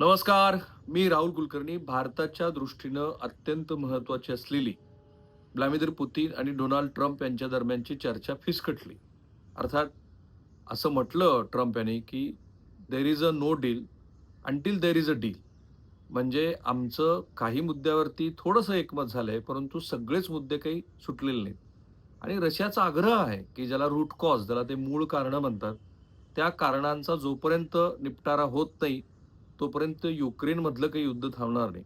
नमस्कार मी राहुल कुलकर्णी भारताच्या दृष्टीनं अत्यंत महत्वाची असलेली व्लादिमीर पुतीन आणि डोनाल्ड ट्रम्प यांच्या दरम्यानची चर्चा फिसकटली. अर्थात असं म्हटलं ट्रम्प यांनी की there is a no deal until there is a deal म्हणजे आमचं काही मुद्द्यावरती थोडंसं एकमत झालं आहे परंतु सगळेच मुद्दे काही सुटलेले नाहीत. आणि रशियाचा आग्रह आहे की ज्याला रूट कॉज ज्याला ते मूळ कारणं म्हणतात त्या कारणांचा जोपर्यंत निपटारा होत नाही तोपर्यंत युक्रेनमधलं काही युद्ध थांबणार नाही.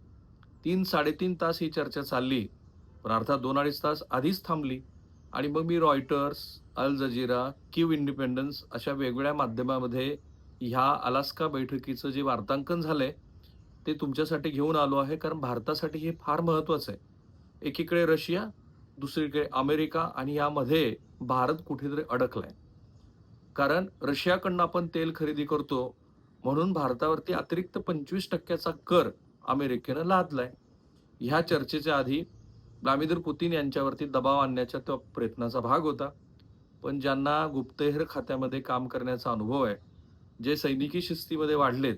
तीन साडेतीन तास ही चर्चा चालली. पण अर्थात दोन अडीच तास आधीच थांबली. आणि मग मी रॉयटर्स अल जजीरा किव इंडिपेंडन्स अशा वेगवेगळ्या माध्यमामध्ये ह्या अलास्का बैठकीचं जे वार्तांकन झालंय ते तुमच्यासाठी घेऊन आलो आहे कारण भारतासाठी हे फार महत्वाचं आहे. एकीकडे रशिया दुसरीकडे अमेरिका आणि यामध्ये भारत कुठेतरी अडकलाय. कारण रशियाकडनं आपण तेल खरेदी करतो म्हणून भारतावरती अतिरिक्त पंचवीस टक्क्याचा कर अमेरिकेनं लादलाय. ह्या चर्चेच्या आधी ब्लामिदर पुतीन यांच्यावरती दबाव आणण्याच्या तो प्रयत्नाचा भाग होता. पण ज्यांना गुप्तहेर खात्यामध्ये काम करण्याचा अनुभव आहे जे सैनिकी शिस्तीमध्ये वाढलेत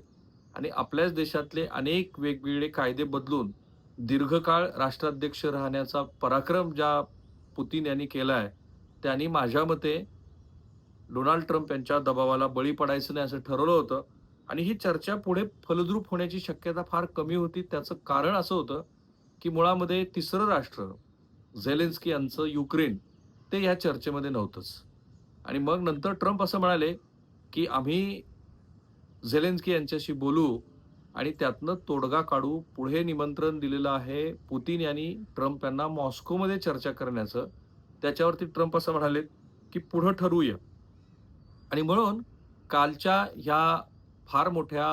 आणि आपल्याच देशातले अनेक वेगवेगळे कायदे बदलून दीर्घकाळ राष्ट्राध्यक्ष राहण्याचा पराक्रम ज्या पुतीन यांनी केला आहे त्यांनी माझ्या मते डोनाल्ड ट्रम्प यांच्या दबावाला बळी पडायचं नाही असं ठरवलं होतं. आणि ही चर्चा पुढे फलद्रूप होण्याची शक्यता फार कमी होती. त्याचं कारण असं होतं की मुळामध्ये तिसरं राष्ट्र झेलेन्स्की यांचं युक्रेन ते या चर्चेमध्ये नव्हतंच. आणि मग नंतर ट्रम्प असं म्हणाले की आम्ही झेलेन्स्की यांच्याशी बोलू आणि त्यातनं तोडगा काढू. पुढे निमंत्रण दिलेलं आहे पुतीन यांनी ट्रम्प यांना मॉस्कोमध्ये चर्चा करण्याचं. त्याच्यावरती ट्रम्प असं म्हणाले की पुढं ठरवूया. आणि म्हणून कालच्या ह्या फार मोठ्या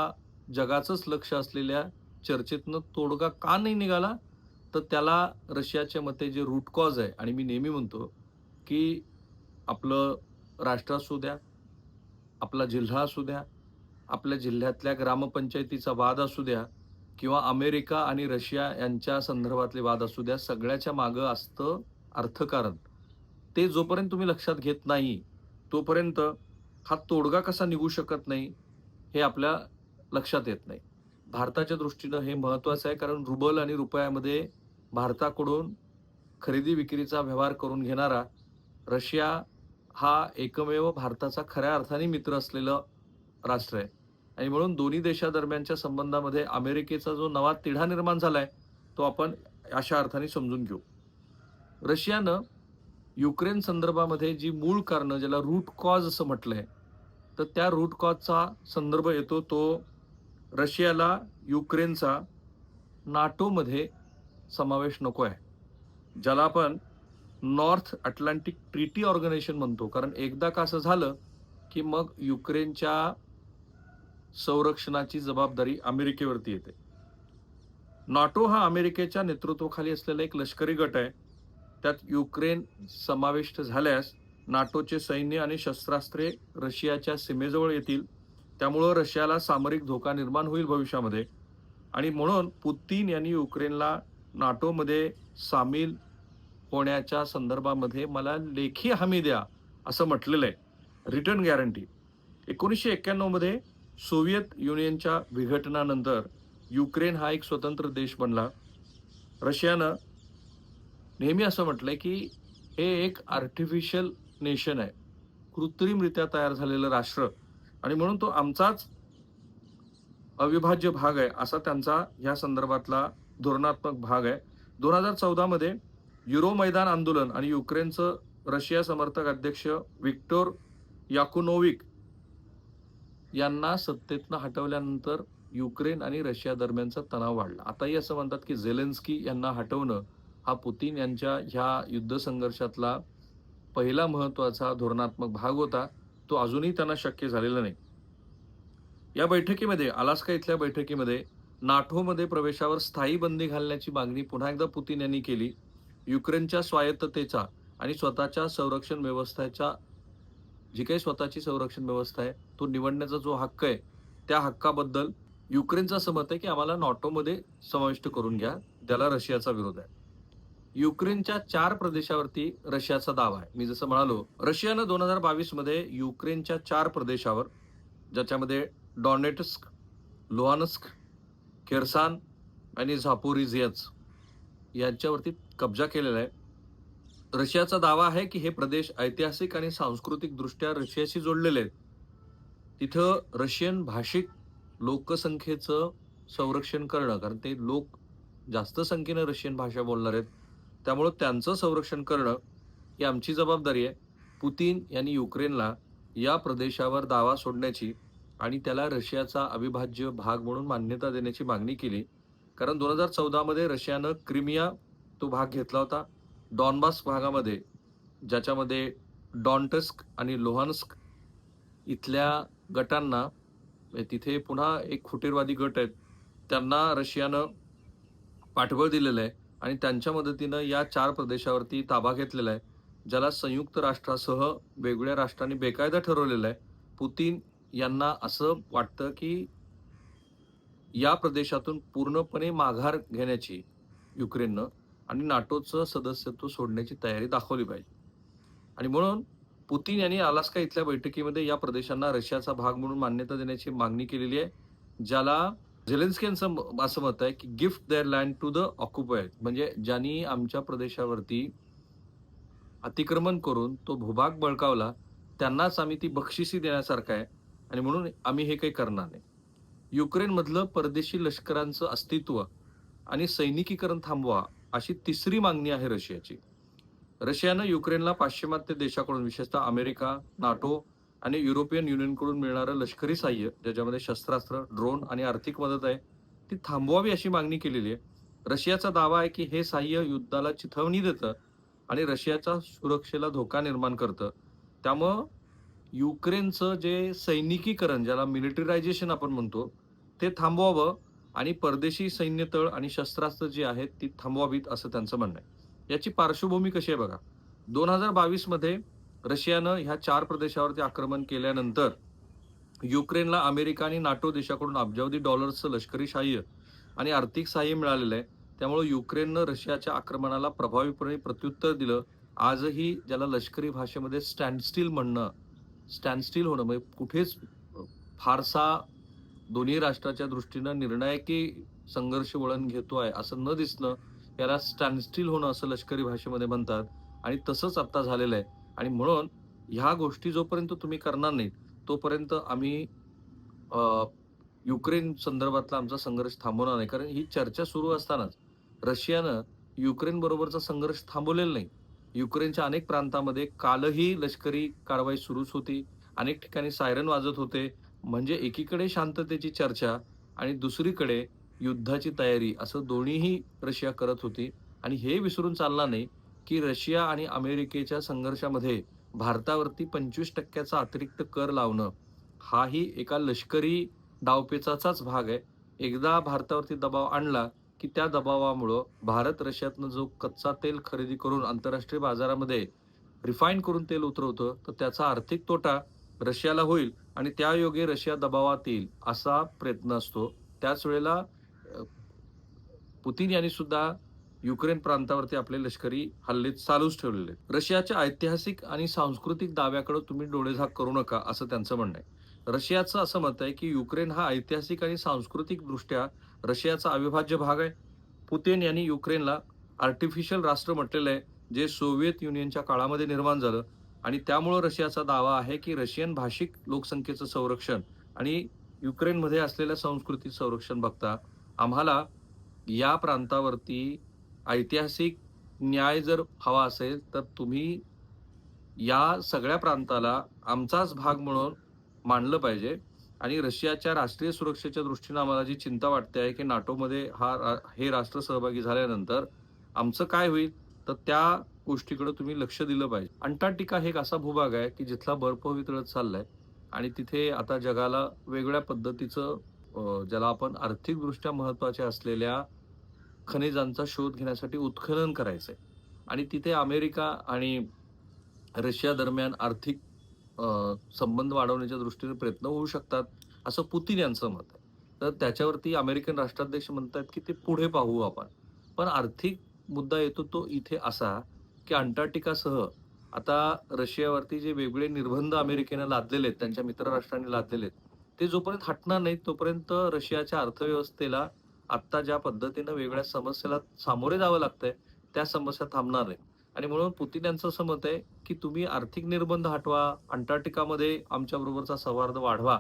जगाचंच लक्ष असलेल्या चर्चेतनं तोडगा का नाही निघाला? तर त्याला रशियाच्या मते जे रूट कॉज आहे आणि मी नेहमी म्हणतो की आपलं राष्ट्र असू द्या आपला जिल्हा असू द्या आपल्या जिल्ह्यातल्या ग्रामपंचायतीचा वाद असू द्या किंवा अमेरिका आणि रशिया यांच्या संदर्भातले वाद असू द्या सगळ्याच्या मागं असतं अर्थकारण. ते जोपर्यंत तुम्ही लक्षात घेत नाही तोपर्यंत हा तोडगा कसा निघू शकत नाही? हे आपल्या लक्षात येत नाही. भारताच्या दृष्टीनं हे महत्त्वाचं आहे कारण रुबल आणि रुपयामध्ये भारताकडून खरेदी विक्रीचा व्यवहार करून घेणारा रशिया हा एकमेव भारताचा खऱ्या अर्थाने मित्र असलेलं राष्ट्र आहे. आणि म्हणून दोन्ही देशादरम्यानच्या संबंधामध्ये अमेरिकेचा जो नवा तिढा निर्माण झाला आहे तो आपण अशा अर्थाने समजून घेऊ. रशियानं युक्रेन संदर्भामध्ये जी मूळ कारणं ज्याला रूट कॉज असं म्हटलं आहे तर त्या रूट कॉजचा संदर्भ येतो तो रशियाला युक्रेनचा नाटोमध्ये समावेश नको आहे. ज्याला आपण नॉर्थ अटलांटिक ट्रिटी ऑर्गनायझेशन म्हणतो. कारण एकदा का असं झालं की मग युक्रेनच्या संरक्षणाची जबाबदारी अमेरिकेवरती येते. नाटो हा अमेरिकेच्या नेतृत्वाखाली असलेला एक लष्करी गट आहे. त्यात युक्रेन समाविष्ट झाल्यास नाटोचे सैन्य आणि शस्त्रास्त्रे रशियाच्या सीमेजवळ येतील. त्यामुळं रशियाला सामरिक धोका निर्माण होईल भविष्यामध्ये. आणि म्हणून पुतीन यांनी युक्रेनला नाटोमध्ये सामील होण्याच्या संदर्भामध्ये मला लेखी हमी द्या असं म्हटलेलं आहे. Return guarantee. एकोणीसशे एक्क्याण्णवमध्ये सोव्हिएत युनियनच्या विघटनानंतर युक्रेन हा एक स्वतंत्र देश बनला. रशियानं नेहमी असं म्हटलंय की हे एक आर्टिफिशियल नेशन आहे. कृत्रिमरित्या तयार झालेलं राष्ट्र. आणि म्हणून तो आमचाच अविभाज्य भाग आहे असा त्यांचा ह्या संदर्भातला धोरणात्मक भाग आहे. दोन हजार चौदामध्ये युरो मैदान आंदोलन आणि युक्रेनचं रशिया समर्थक अध्यक्ष विक्टोर याकुनोविक यांना सत्तेतनं हटवल्यानंतर युक्रेन आणि रशिया दरम्यानचा तणाव वाढला. आताही असं म्हणतात की झेलेन्स्की यांना हटवणं हा पुतीन यांच्या ह्या युद्ध संघर्षातला पहिला महत्त्वाचा धोरणात्मक भाग होता तो अजूनही त्यांना शक्य झालेला नाही. या बैठकीमध्ये अलास्का इथल्या बैठकीमध्ये नाटोमध्ये प्रवेशावर स्थायी बंदी घालण्याची मागणी पुन्हा एकदा पुतीन यांनी केली. युक्रेनच्या स्वायत्ततेचा आणि स्वतःच्या संरक्षण व्यवस्थेच्या जी काही स्वतःची संरक्षण व्यवस्था आहे तो निवडण्याचा जो हक्क आहे त्या हक्काबद्दल युक्रेनचा असं मत आहे की आम्हाला नॉटोमध्ये समाविष्ट करून घ्या त्याला रशियाचा विरोध आहे. युक्रेनच्या चार प्रदेशावरती रशियाचा दावा आहे. मी जसं म्हणालो रशियानं दोन हजार बावीसमध्ये युक्रेनच्या चार प्रदेशावर ज्याच्यामध्ये डॉनेटस्क लोहानस्क खेरसान आणि झापोरिझियच यांच्यावरती कब्जा केलेला आहे. रशियाचा दावा आहे की हे प्रदेश ऐतिहासिक आणि सांस्कृतिकदृष्ट्या रशियाशी जोडलेले आहेत. तिथं रशियन भाषिक लोकसंख्येचं संरक्षण करणं कारण ते लोक जास्त संख्येनं रशियन भाषा बोलणार आहेत. त्यामुळं त्यांचं संरक्षण करणं ही आमची जबाबदारी आहे. पुतीन यांनी युक्रेनला या प्रदेशावर दावा सोडण्याची आणि त्याला रशियाचा अविभाज्य भाग म्हणून मान्यता देण्याची मागणी केली. कारण दोन हजार चौदामध्ये रशियानं क्रिमिया तो भाग घेतला होता. डॉनबास भागामध्ये ज्याच्यामध्ये डॉन्टस्क आणि लोहान्स्क इथल्या गटांना म्हणजे तिथे पुन्हा एक फुटीरवादी गट आहेत त्यांना रशियानं पाठबळ दिलेलं आहे. आणि त्यांच्या मदतीनं या चार प्रदेशावरती ताबा घेतलेला आहे ज्याला संयुक्त राष्ट्रासह वेगवेगळ्या राष्ट्रांनी बेकायदा ठरवलेलं आहे. पुतीन यांना असं वाटतं की या प्रदेशातून पूर्णपणे माघार घेण्याची युक्रेननं आणि नाटोचं सदस्यत्व सोडण्याची तयारी दाखवली पाहिजे. आणि म्हणून पुतीन यांनी अलास्का इथल्या बैठकीमध्ये या प्रदेशांना रशियाचा भाग म्हणून मान्यता देण्याची मागणी केलेली आहे ज्याला झेलेन्स्की यांचं म- असं मत आहे की gift their land to the occupied म्हणजे ज्यांनी आमच्या प्रदेशावरती अतिक्रमण करून तो भूभाग बळकावला त्यांनाच आम्ही ती बक्षिसी देण्यासारखं आहे आणि म्हणून आम्ही हे काही करणार नाही. युक्रेनमधलं परदेशी लष्करांचं अस्तित्व आणि सैनिकीकरण थांबवा अशी तिसरी मागणी आहे रशियाची. रशियानं युक्रेनला पाश्चिमात्य देशाकडून विशेषतः अमेरिका नाटो आणि युरोपियन युनियनकडून मिळणारं लष्करी सहाय्य ज्याच्यामध्ये शस्त्रास्त्र ड्रोन आणि आर्थिक मदत आहे ती थांबवावी अशी मागणी केलेली आहे. रशियाचा दावा आहे की हे साह्य युद्धाला चिथवणी देतं आणि रशियाच्या सुरक्षेला धोका निर्माण करतं. त्यामुळं युक्रेनचं जे सैनिकीकरण ज्याला मिलिटरायझेशन आपण म्हणतो ते थांबवावं आणि परदेशी सैन्य तळ आणि शस्त्रास्त्र जी आहेत ती थांबवावीत असं त्यांचं म्हणणं आहे. याची पार्श्वभूमी कशी आहे बघा. दोन हजार बावीसमध्ये रशियानं ह्या चार प्रदेशावरती आक्रमण केल्यानंतर युक्रेनला अमेरिका आणि नाटो देशाकडून अब्जावधी डॉलर्सचं लष्करी सहाय्य आणि आर्थिक सहाय्य मिळालेलं आहे. त्यामुळे युक्रेननं रशियाच्या आक्रमणाला प्रभावीपणे प्रत्युत्तर दिलं. आजही ज्याला लष्करी भाषेमध्ये स्टँडस्टील म्हणणं स्टँडस्टील होणं म्हणजे कुठेच फारसा दोन्ही राष्ट्राच्या दृष्टीनं निर्णायकी संघर्ष वळण घेतो आहे असं न दिसणं याला स्टँडस्टील होणं असं लष्करी भाषेमध्ये म्हणतात. आणि तसंच आत्ता झालेलं आहे. आणि म्हणून ह्या गोष्टी जोपर्यंत तुम्ही करणार नाहीत तोपर्यंत आम्ही युक्रेन संदर्भातला आमचा संघर्ष थांबवणार नाही. कारण ही चर्चा सुरू असतानाच रशियानं युक्रेन बरोबरचा संघर्ष थांबवलेला नाही. युक्रेनच्या अनेक प्रांतामध्ये कालही लष्करी कारवाई सुरूच होती. अनेक ठिकाणी सायरन वाजत होते. म्हणजे एकीकडे शांततेची चर्चा आणि दुसरीकडे युद्धाची तयारी असं दोन्हीही रशिया करत होती. आणि हे विसरून चालला नाही. की रशिया आणि अमेरिकेच्या संघर्षामध्ये भारतावरती पंचवीस टक्क्याचा अतिरिक्त कर लावणं हाही एका लष्करी डावपेचाचाच भाग आहे. एकदा भारतावरती दबाव आणला की त्या दबावामुळं भारत रशियातनं जो कच्चा तेल खरेदी करून आंतरराष्ट्रीय बाजारामध्ये रिफाईन करून तेल उतरवतं तर त्याचा आर्थिक तोटा रशियाला होईल आणि त्या योगे रशिया दबावात येईल असा प्रयत्न असतो. त्याच वेळेला पुतीन यांनी सुद्धा युक्रेन प्रांतावरती आपले लष्करी हल्ले चालूच ठेवलेले रशियाच्या ऐतिहासिक आणि सांस्कृतिक दाव्याकडे तुम्ही डोळेझाक करू नका असं त्यांचं म्हणणं आहे. रशियाचं असं मत आहे की युक्रेन हा ऐतिहासिक आणि सांस्कृतिक दृष्ट्या रशियाचा अविभाज्य भाग आहे. पुतीन यांनी युक्रेनला आर्टिफिशियल राष्ट्र म्हटलेलं आहे जे सोव्हिएत युनियनच्या काळामध्ये निर्माण झालं आणि त्यामुळं रशियाचा दावा आहे की रशियन भाषिक लोकसंख्येचं संरक्षण आणि युक्रेनमध्ये असलेल्या संस्कृती संरक्षण बघता आम्हाला या प्रांतावरती ऐतिहासिक न्याय जर हवा असेल तर तुम्ही या सगळ्या प्रांताला आमचाच भाग म्हणून मानलं पाहिजे. आणि रशियाच्या राष्ट्रीय सुरक्षेच्या दृष्टीनं आम्हाला जी चिंता वाटते आहे की नाटोमध्ये हा रा- हे राष्ट्र सहभागी झाल्यानंतर आमचं काय होईल तर त्या गोष्टीकडे तुम्ही लक्ष दिलं पाहिजे. अंटार्क्टिका हे एक असा भूभाग आहे की जिथला बर्फ वितळत चाललाय. आणि तिथे आता जगाला वेगळ्या पद्धतीचं ज्याला आपण आर्थिकदृष्ट्या महत्त्वाच्या असलेल्या खनिजांचा शोध घेण्यासाठी उत्खनन करायचंय. आणि तिथे अमेरिका आणि रशिया दरम्यान आर्थिक संबंध वाढवण्याच्या दृष्टीने प्रयत्न होऊ शकतात असं पुतीन यांचं मत आहे. तर त्याच्यावरती अमेरिकन राष्ट्राध्यक्ष म्हणतात की ते पुढे पाहू आपण. पण आर्थिक मुद्दा येतो तो इथे असा की अंटार्क्टिकासह आता रशियावरती जे वेगवेगळे निर्बंध अमेरिकेनं लादलेले आहेत त्यांच्या मित्रराष्ट्रांनी लादलेले आहेत ते जोपर्यंत हटणार नाहीत तोपर्यंत रशियाच्या अर्थव्यवस्थेला आत्ता ज्या पद्धतीनं वेगळ्या समस्येला सामोरे जावं लागतंय त्या समस्या थांबणार आहेत आणि म्हणून पुतीन यांचं असं मत आहे की तुम्ही आर्थिक निर्बंध हटवा अंटार्क्टिकामध्ये आमच्या बरोबरचा सौहार्द वाढवा.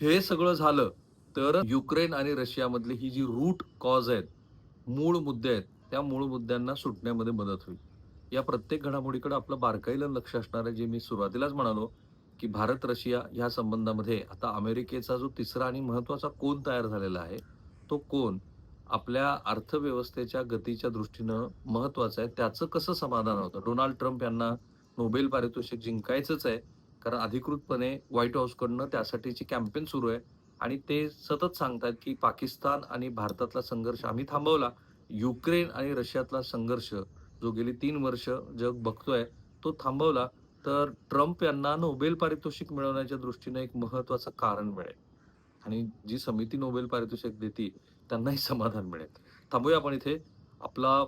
हे सगळं झालं तर युक्रेन आणि रशियामधली ही जी रूट कॉज आहेत मूळ मुद्दे आहेत त्या मूळ मुद्द्यांना सुटण्यामध्ये मदत होईल. या प्रत्येक घडामोडीकडे आपलं बारकाईला लक्ष असणार आहे जे मी सुरुवातीलाच म्हणालो की भारत रशिया ह्या संबंधामध्ये आता अमेरिकेचा जो तिसरा आणि महत्त्वाचा कोण तयार झालेला आहे तो कोण? आपल्या अर्थव्यवस्थेच्या गतीच्या दृष्टीनं महत्वाचं आहे. त्याचं कसं समाधान होतं? डोनाल्ड ट्रम्प यांना नोबेल पारितोषिक जिंकायचंच आहे. कारण अधिकृतपणे व्हाईट हाऊसकडनं त्यासाठीची कॅम्पेन सुरू आहे. आणि ते सतत सांगतात की पाकिस्तान आणि भारतातला संघर्ष आम्ही थांबवला. युक्रेन आणि रशियातला संघर्ष जो गेली तीन वर्ष जग बघतोय तो थांबवला. तर ट्रम्प यांना नोबेल पारितोषिक मिळवण्याच्या दृष्टीने एक महत्वाचं कारण मिळेल. आणि जी समिती नोबेल पारितोषिक देते त्यांनाही समाधान मिळेल. थांबूया आपण इथे. आपला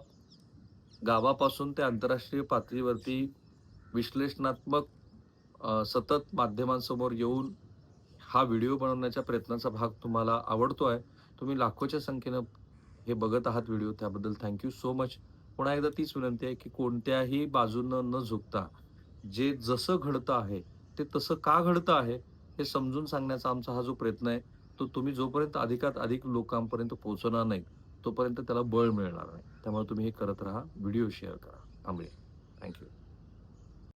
गावापासून ते आंतरराष्ट्रीय पातळीवरती विश्लेषणात्मक सतत माध्यमांसमोर येऊन हा व्हिडिओ बनवण्याच्या प्रयत्नाचा भाग तुम्हाला आवडतो आहे तुम्ही लाखोच्या संख्येनं हे बघत आहात व्हिडिओ त्याबद्दल थँक्यू सो मच पुन्हा एकदा तीच विनंती आहे की कोणत्याही बाजूनं न झुकता जे जसं घडतं आहे ते तसं का घडतं आहे हे समजून सांगण्याचा आमचा हा जो प्रयत्न आहे तो तुम्ही जोपर्यंत अधिकात अधिक लोकांपर्यंत पोहोचणार नाही तोपर्यंत त्याला बळ मिळणार नाही. त्यामुळे तुम्ही हे करत राहा व्हिडिओ शेअर करा. आंबळे थँक्यू